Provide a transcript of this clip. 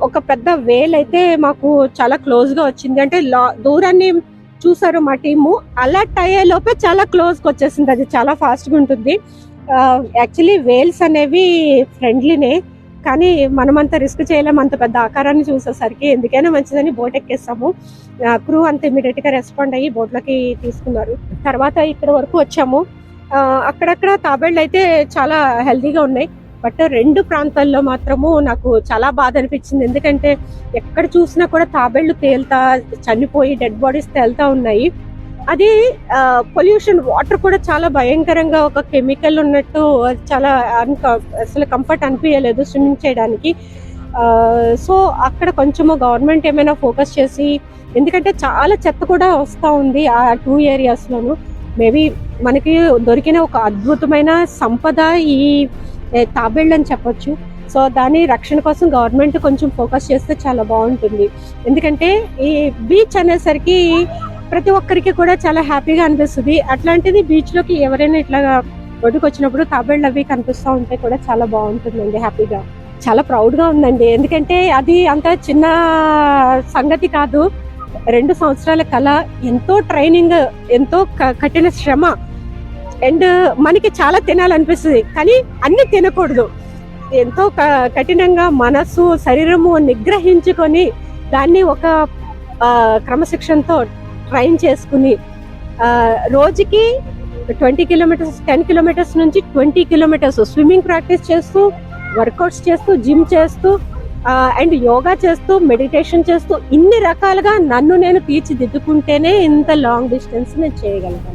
ఒక పెద్ద వేల్ అయితే మాకు చాలా క్లోజ్గా వచ్చింది. అంటే లా- దూరాన్ని చూసారు మా టీము. అలర్ట్ అయ్యే లోపే చాలా క్లోజ్కి వచ్చేసింది. అది చాలా ఫాస్ట్గా ఉంటుంది. యాక్చువల్లీ వేల్స్ అనేవి ఫ్రెండ్లీనే కానీ మనమంత రిస్క్ చేయలేం. అంత పెద్ద ఆకారాన్ని చూసేసరికి ఎందుకైనా మంచిదని బోట్ ఎక్కేస్తాము క్రూ అంత ఇమీడియట్గా రెస్పాండ్ అయ్యి బోట్లకి తీసుకున్నారు. తర్వాత ఇక్కడ వరకు వచ్చాము. అక్కడక్కడ తాబేళ్ళు అయితే చాలా హెల్తీగా ఉన్నాయి. బట్ రెండు ప్రాంతాల్లో మాత్రము నాకు చాలా బాధ అనిపించింది. ఎందుకంటే ఎక్కడ చూసినా కూడా తాబేళ్ళు తేలుతా చనిపోయి డెడ్ బాడీస్ తేలుతా ఉన్నాయి. అది పొల్యూషన్ వాటర్ కూడా చాలా భయంకరంగా ఒక కెమికల్ ఉన్నట్టు చాలా అసలు కంఫర్ట్ అనిపించలేదు స్విమ్మింగ్ చేయడానికి. సో అక్కడ కొంచెము గవర్నమెంట్ ఏమైనా ఫోకస్ చేసి ఎందుకంటే చాలా చెత్త కూడా వస్తూ ఉంది ఆ టూ ఏరియాస్లోను మేబీ మనకి దొరికిన ఒక అద్భుతమైన సంపద ఈ తాబేళ్ళు అని చెప్పొచ్చు. సో దాని రక్షణ కోసం గవర్నమెంట్ కొంచెం ఫోకస్ చేస్తే చాలా బాగుంటుంది. ఎందుకంటే ఈ బీచ్ అనేసరికి ప్రతి ఒక్కరికి కూడా చాలా హ్యాపీగా అనిపిస్తుంది. అట్లాంటిది బీచ్లోకి ఎవరైనా ఇట్లా ఒడ్డుకు వచ్చినప్పుడు తాబేళ్ళు అవి కనిపిస్తూ ఉంటే కూడా చాలా బాగుంటుందండి హ్యాపీగా. చాలా ప్రౌడ్గా ఉందండి. ఎందుకంటే అది అంత చిన్న సంగతి కాదు. రెండు సంవత్సరాల కళ ఎంతో ట్రైనింగ్ ఎంతో క- కఠిన శ్రమ అండ్ uh, మనకి చాలా తినాలనిపిస్తుంది కానీ అన్ని తినకూడదు. ఎంతో క- కఠినంగా మనసు శరీరము నిగ్రహించుకొని దాన్ని ఒక క్రమశిక్షణతో ట్రైన్ చేసుకుని రోజుకి ట్వంటీ కిలోమీటర్స్ టెన్ కిలోమీటర్స్ నుంచి ట్వంటీ కిలోమీటర్స్ స్విమ్మింగ్ ప్రాక్టీస్ చేస్తూ వర్కౌట్స్ చేస్తూ జిమ్ చేస్తూ అండ్ యోగా చేస్తూ మెడిటేషన్ చేస్తూ ఇన్ని రకాలుగా నన్ను నేను తీర్చిదిద్దుకుంటేనే ఇంత లాంగ్ డిస్టెన్స్ నేను చేయగలను.